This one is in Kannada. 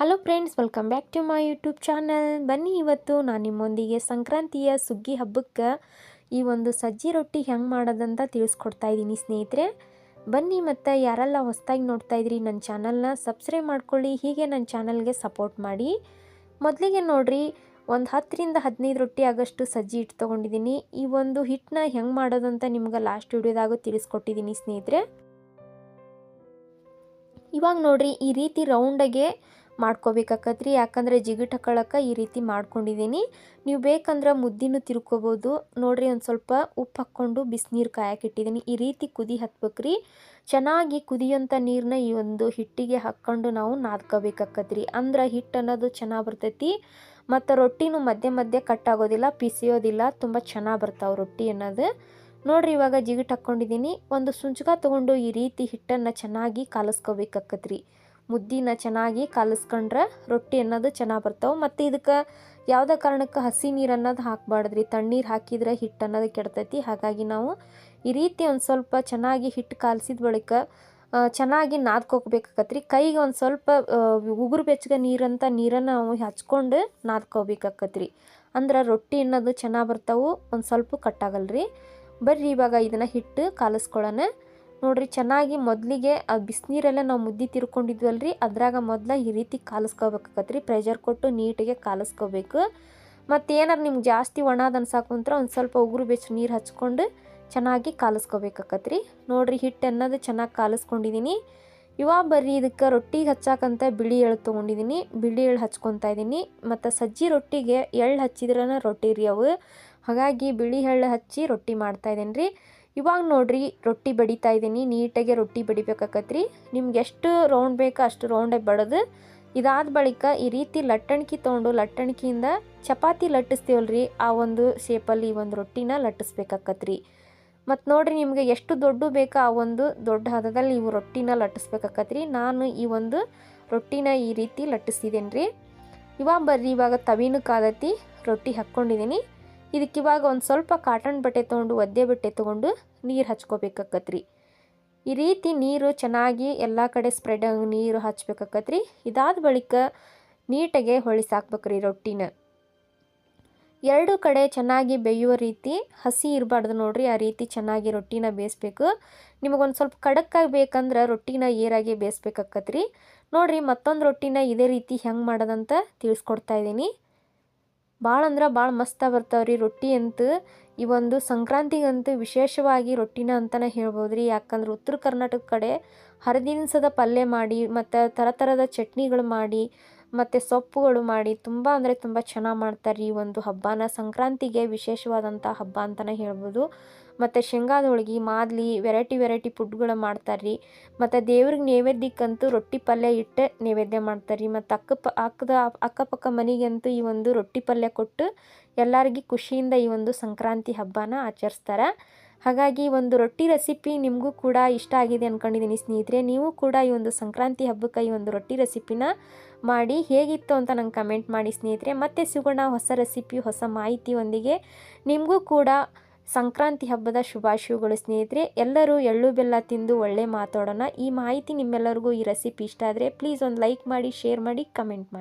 Hello friends welcome back to my YouTube channel ಬನ್ನಿ ಇವತ್ತು ನಾನು ನಿಮ್ಮೊಂದಿಗೆ ಸಂಕ್ರಾಂತಿಯ ಸುಗ್ಗಿ ಹಬ್ಬಕ್ಕೆ ಈ ಒಂದು ಸಜ್ಜಿ ರೊಟ್ಟಿ ಹೆಂಗೆ ಮಾಡೋದಂತ ತಿಳಿಸ್ಕೊಡ್ತಾ ಇದ್ದೀನಿ ಸ್ನೇಹಿತರೆ. ಬನ್ನಿ ಮತ್ತು ಯಾರೆಲ್ಲ ಹೊಸದಾಗಿ ನೋಡ್ತಾ ಇದ್ರಿ ನನ್ನ ಚಾನಲ್ನ ಸಬ್ಸ್ಕ್ರೈಬ್ ಮಾಡ್ಕೊಳ್ಳಿ, ಹೀಗೆ ನನ್ನ ಚಾನಲ್ಗೆ ಸಪೋರ್ಟ್ ಮಾಡಿ. ಮೊದಲಿಗೆ ನೋಡಿರಿ, ಒಂದು ಹತ್ತರಿಂದ ಹದಿನೈದು ರೊಟ್ಟಿ ಆಗಷ್ಟು ಸಜ್ಜಿ ಹಿಟ್ಟು ತೊಗೊಂಡಿದ್ದೀನಿ ಈ ಒಂದು ಹಿಟ್ಟನ್ನ ಹೆಂಗೆ ಮಾಡೋದಂತ ನಿಮ್ಗೆ ಲಾಸ್ಟ್ ವಿಡಿಯೋದಾಗೂ ತಿಳಿಸ್ಕೊಟ್ಟಿದ್ದೀನಿ ಸ್ನೇಹಿತರೆ. ಇವಾಗ ನೋಡಿರಿ, ಈ ರೀತಿ ರೌಂಡಾಗೆ ಮಾಡ್ಕೋಬೇಕಾಕತ್ರಿ. ಯಾಕಂದರೆ ಜಿಗಿಟ್ ಹಾಕೊಳ್ಳೋಕೆ ಈ ರೀತಿ ಮಾಡ್ಕೊಂಡಿದ್ದೀನಿ ನೀವು ಬೇಕಂದ್ರೆ ಮುದ್ದಿನೂ ತಿರ್ಕೋಬೋದು. ನೋಡಿರಿ ಒಂದು ಸ್ವಲ್ಪ ಉಪ್ಪು ಹಾಕ್ಕೊಂಡು ಬಿಸಿನೀರು ಕಾಯಕ್ಕಿಟ್ಟಿದ್ದೀನಿ ಈ ರೀತಿ ಕುದಿ ಹತ್ಬೇಕ್ರಿ. ಚೆನ್ನಾಗಿ ಕುದಿಯೋಂಥ ನೀರನ್ನ ಈ ಒಂದು ಹಿಟ್ಟಿಗೆ ಹಾಕ್ಕೊಂಡು ನಾವು ನಾದ್ಕೋಬೇಕಾಕತ್ರಿ. ಅಂದ್ರೆ ಹಿಟ್ಟು ಅನ್ನೋದು ಚೆನ್ನಾಗಿ ಬರ್ತೈತಿ. ಮತ್ತು ರೊಟ್ಟಿನೂ ಮಧ್ಯೆ ಮಧ್ಯೆ ಕಟ್ಟಾಗೋದಿಲ್ಲ ಪಿಸಿಯೋದಿಲ್ಲ. ತುಂಬ ಚೆನ್ನಾಗಿ ಬರ್ತಾವೆ ರೊಟ್ಟಿ ಅನ್ನೋದು. ನೋಡ್ರಿ ಇವಾಗ ಜಿಗಿಟ್ ಹಾಕ್ಕೊಂಡಿದ್ದೀನಿ ಒಂದು ಸುಂಚಕ ತೊಗೊಂಡು ಈ ರೀತಿ ಹಿಟ್ಟನ್ನು ಚೆನ್ನಾಗಿ ಕಾಲಿಸ್ಕೋಬೇಕಾಕತ್ರಿ. ಮುದ್ದಿನ ಚೆನ್ನಾಗಿ ಕಾಲಿಸ್ಕೊಂಡ್ರೆ ರೊಟ್ಟಿ ಅನ್ನೋದು ಚೆನ್ನಾಗಿ ಬರ್ತಾವೆ. ಮತ್ತು ಇದಕ್ಕೆ ಯಾವುದೇ ಕಾರಣಕ್ಕೆ ಹಸಿ ನೀರು ಅನ್ನೋದು ಹಾಕಬಾರ್ದ್ರಿ? ತಣ್ಣೀರು ಹಾಕಿದ್ರೆ ಹಿಟ್ಟು ಅನ್ನೋದು ಕೆಡ್ತೈತಿ. ಹಾಗಾಗಿ ನಾವು ಈ ರೀತಿ ಒಂದು ಸ್ವಲ್ಪ ಚೆನ್ನಾಗಿ ಹಿಟ್ಟು ಕಾಲಿಸಿದ ಬಳಿಕ ಚೆನ್ನಾಗಿ ನಾದ್ಕೋಬೇಕಾಕತ್ರಿ ಕೈಗೆ ಒಂದು ಸ್ವಲ್ಪ ಉಗುರು ಬೆಚ್ಚಗೆ ನೀರಂತ ನೀರನ್ನು ನಾವು ಹಚ್ಕೊಂಡು ನಾದ್ಕೋಬೇಕಾಕತ್ರಿ. ಅಂದ್ರೆ ರೊಟ್ಟಿ ಅನ್ನೋದು ಚೆನ್ನಾಗಿ ಬರ್ತಾವೆ. ಒಂದು ಸ್ವಲ್ಪ ಕಟ್ಟಾಗಲ್ರಿ. ಬರ್ರಿ ಇವಾಗ ಇದನ್ನು ಹಿಟ್ಟು ಕಾಲಿಸ್ಕೊಳ್ಳೋಣ ನೋಡ್ರಿ, ಚೆನ್ನಾಗಿ ಮೊದಲಿಗೆ ಆ ಬಿಸಿನೀರೆಲ್ಲ ನಾವು ಮುದ್ದೆ ತಿರ್ಕೊಂಡಿದ್ವಲ್ರಿ, ಅದ್ರಾಗ ಮೊದಲ ಈ ರೀತಿ ಕಾಲಿಸ್ಕೋಬೇಕಾಗತ್ರಿ ಪ್ರೆಷರ್ ಕೊಟ್ಟು ನೀಟಿಗೆ ಕಾಲಿಸ್ಕೋಬೇಕು. ಮತ್ತು ಏನಾರು ನಿಮ್ಗೆ ಜಾಸ್ತಿ ಒಣದ ಅನ್ಸಾಕುಂತ್ರ ಒಂದು ಸ್ವಲ್ಪ ಉಗುರು ಬೆಚ್ಚ ನೀರು ಹಚ್ಕೊಂಡು ಚೆನ್ನಾಗಿ ಕಾಲಿಸ್ಕೋಬೇಕಾಕತ್ರಿ ನೋಡ್ರಿ ಹಿಟ್ಟು ಅನ್ನೋದು ಚೆನ್ನಾಗಿ ಕಾಲಿಸ್ಕೊಂಡಿದ್ದೀನಿ ಇವಾಗ ಬರ್ರಿ ಇದಕ್ಕೆ ರೊಟ್ಟಿಗೆ ಹಚ್ಚಾಕಂತ ಬಿಳಿ ಎಳ್ಳು ತೊಗೊಂಡಿದ್ದೀನಿ ಬಿಳಿ ಎಳ್ಳು ಹಚ್ಕೊತಾ ಇದ್ದೀನಿ ಮತ್ತು ಸಜ್ಜಿ ರೊಟ್ಟಿಗೆ ಎಳ್ಳು ಹಚ್ಚಿದ್ರನ ರೊಟ್ಟಿ ರೀ ಅವು. ಹಾಗಾಗಿ ಬಿಳಿ ಎಳ್ಳು ಹಚ್ಚಿ ರೊಟ್ಟಿ ಮಾಡ್ತಾ ಇದ್ದೀನಿ ರೀ. ಇವಾಗ ನೋಡ್ರಿ, ರೊಟ್ಟಿ ಬಡಿತಾ ಇದ್ದೀನಿ. ನೀಟಾಗಿ ರೊಟ್ಟಿ ಬಡಿಬೇಕಾಕತ್ರಿ. ನಿಮ್ಗೆ ಎಷ್ಟು ರೌಂಡ್ ಬೇಕೋ ಅಷ್ಟು ರೌಂಡಾಗಿ ಬಡದು. ಇದಾದ ಬಳಿಕ ಈ ರೀತಿ ಲಟ್ಟಣಿಕೆ ತೊಗೊಂಡು ಲಟ್ಟಣಿಕೆಯಿಂದ ಚಪಾತಿ ಲಟ್ಟಿಸ್ತೀವಲ್ರಿ, ಆ ಒಂದು ಶೇಪಲ್ಲಿ ಒಂದು ರೊಟ್ಟಿನ ಲಟ್ಟಿಸ್ಬೇಕಾಕತ್ರಿ. ಮತ್ತು ನೋಡ್ರಿ ನಿಮಗೆ ಎಷ್ಟು ದೊಡ್ಡ ಬೇಕೋ ಆ ಒಂದು ದೊಡ್ಡ ಹದದಲ್ಲಿ ನೀವು ರೊಟ್ಟಿನ ಲಟ್ಟಿಸ್ಬೇಕಾಕತ್ರಿ. ನಾನು ಈ ಒಂದು ರೊಟ್ಟಿನ ಈ ರೀತಿ ಲಟ್ಟಿಸ್ತಿದ್ದೇನೆ ರೀ. ಇವಾಗ ಬರ್ರಿ, ಇವಾಗ ತವಿನ ಕಾದತಿ, ರೊಟ್ಟಿ ಹಾಕ್ಕೊಂಡಿದ್ದೀನಿ. ಇದಕ್ಕೆ ಇವಾಗ ಒಂದು ಸ್ವಲ್ಪ ಕಾಟನ್ ಬಟ್ಟೆ ತೊಗೊಂಡು, ಒದ್ದೆ ಬಟ್ಟೆ ತೊಗೊಂಡು ನೀರು ಹಚ್ಕೋಬೇಕಾಕತ್ರಿ. ಈ ರೀತಿ ನೀರು ಚೆನ್ನಾಗಿ ಎಲ್ಲ ಕಡೆ ಸ್ಪ್ರೆಡ್ ನೀರು ಹಚ್ಬೇಕಾಕತ್ರಿ. ಇದಾದ ಬಳಿಕ ನೀಟಾಗೆ ಹೊಳಿಸಾಕ್ಬೇಕ್ರಿ ರೊಟ್ಟಿನ. ಎರಡು ಕಡೆ ಚೆನ್ನಾಗಿ ಬೇಯುವ ರೀತಿ ಹಸಿ ಇರಬಾರ್ದು ನೋಡ್ರಿ, ಆ ರೀತಿ ಚೆನ್ನಾಗಿ ರೊಟ್ಟಿನ ಬೇಯಿಸ್ಬೇಕು. ನಿಮಗೊಂದು ಸ್ವಲ್ಪ ಖಡಕ್ಕಾಗಿ ಬೇಕಂದ್ರೆ ರೊಟ್ಟಿನ ಏರಾಗಿ ಬೇಯಿಸ್ಬೇಕಾಕತ್ರಿ. ನೋಡ್ರಿ ಮತ್ತೊಂದು ರೊಟ್ಟಿನ ಇದೇ ರೀತಿ ಹೆಂಗೆ ಮಾಡೋದಂತ ತಿಳಿಸ್ಕೊಡ್ತಾ ಇದ್ದೀನಿ. ಭಾಳ ಅಂದ್ರೆ ಭಾಳ ಮಸ್ತ ರೀ ರೊಟ್ಟಿ ಅಂತೂ. ಈ ಒಂದು ಸಂಕ್ರಾಂತಿಗಂತೂ ವಿಶೇಷವಾಗಿ ರೊಟ್ಟಿನ ಅಂತಲೇ ಹೇಳ್ಬೋದು ರೀ ಯಾಕಂದ್ರೆ ಉತ್ತರ ಕರ್ನಾಟಕ ಕಡೆ ಹರಿದಿನಸದ ಪಲ್ಯ ಮಾಡಿ ಮತ್ತು ಥರ ಥರದ ಚಟ್ನಿಗಳು ಮಾಡಿ ಮತ್ತು ಸೊಪ್ಪುಗಳು ಮಾಡಿ ತುಂಬ ಅಂದರೆ ತುಂಬ ಚೆನ್ನಾಗಿ ಮಾಡ್ತಾರೆ ಈ ಒಂದು ಹಬ್ಬನ. ಸಂಕ್ರಾಂತಿಗೆ ವಿಶೇಷವಾದಂಥ ಹಬ್ಬ ಅಂತಲೇ ಹೇಳ್ಬೋದು. ಮತ್ತು ಶೇಂಗಾದ ಹೋಳ್ಗೆ, ಮಾದಲಿ ವೆರೈಟಿ ವೆರೈಟಿ ಫುಡ್ಗಳು ಮಾಡ್ತಾರೆ ರೀ ಮತ್ತು ದೇವ್ರಿಗೆ ನೈವೇದ್ಯಕ್ಕಂತೂ ರೊಟ್ಟಿ ಪಲ್ಯ ಇಟ್ಟು ನೈವೇದ್ಯ ಮಾಡ್ತಾರೆ ರೀ ಮತ್ತು ಅಕ್ಕಪ ಅಕ್ಕದ, ಅಕ್ಕಪಕ್ಕ ಮನೆಗಂತೂ ಈ ಒಂದು ರೊಟ್ಟಿ ಪಲ್ಯ ಕೊಟ್ಟು ಎಲ್ಲರಿಗೂ ಖುಷಿಯಿಂದ ಈ ಒಂದು ಸಂಕ್ರಾಂತಿ ಹಬ್ಬನ ಆಚರಿಸ್ತಾರೆ. ಹಾಗಾಗಿ ಒಂದು ರೊಟ್ಟಿ ರೆಸಿಪಿ ನಿಮಗೂ ಕೂಡ ಇಷ್ಟ ಆಗಿದೆ ಅಂದ್ಕೊಂಡಿದ್ದೀನಿ ಸ್ನೇಹಿತರೆ, ನೀವು ಕೂಡ ಈ ಒಂದು ಸಂಕ್ರಾಂತಿ ಹಬ್ಬಕ್ಕೆ ಈ ಒಂದು ರೊಟ್ಟಿ ರೆಸಿಪಿನ ಮಾಡಿ ಹೇಗಿತ್ತು ಅಂತ ನಂಗೆ ಕಮೆಂಟ್ ಮಾಡಿ ಸ್ನೇಹಿತರೆ. ಮತ್ತೆ ಸಿಗೋಣ ಹೊಸ ರೆಸಿಪಿ ಹೊಸ ಮಾಹಿತಿಯೊಂದಿಗೆ. ನಿಮಗೂ ಕೂಡ ಸಂಕ್ರಾಂತಿ ಹಬ್ಬದ ಶುಭಾಶಯಗಳು ಸ್ನೇಹಿತರೆ. ಎಲ್ಲರೂ ಎಳ್ಳು ಬೆಲ್ಲ ತಿಂದು ಒಳ್ಳೆ ಮಾತಾಡೋಣ. ಈ ಮಾಹಿತಿ ನಿಮ್ಮೆಲ್ಲರಿಗೂ ಈ ರೆಸಿಪಿ ಇಷ್ಟ ಆದರೆ ಪ್ಲೀಸ್ ಒಂದು ಲೈಕ್ ಮಾಡಿ ಶೇರ್ ಮಾಡಿ ಕಮೆಂಟ್ ಮಾಡಿ.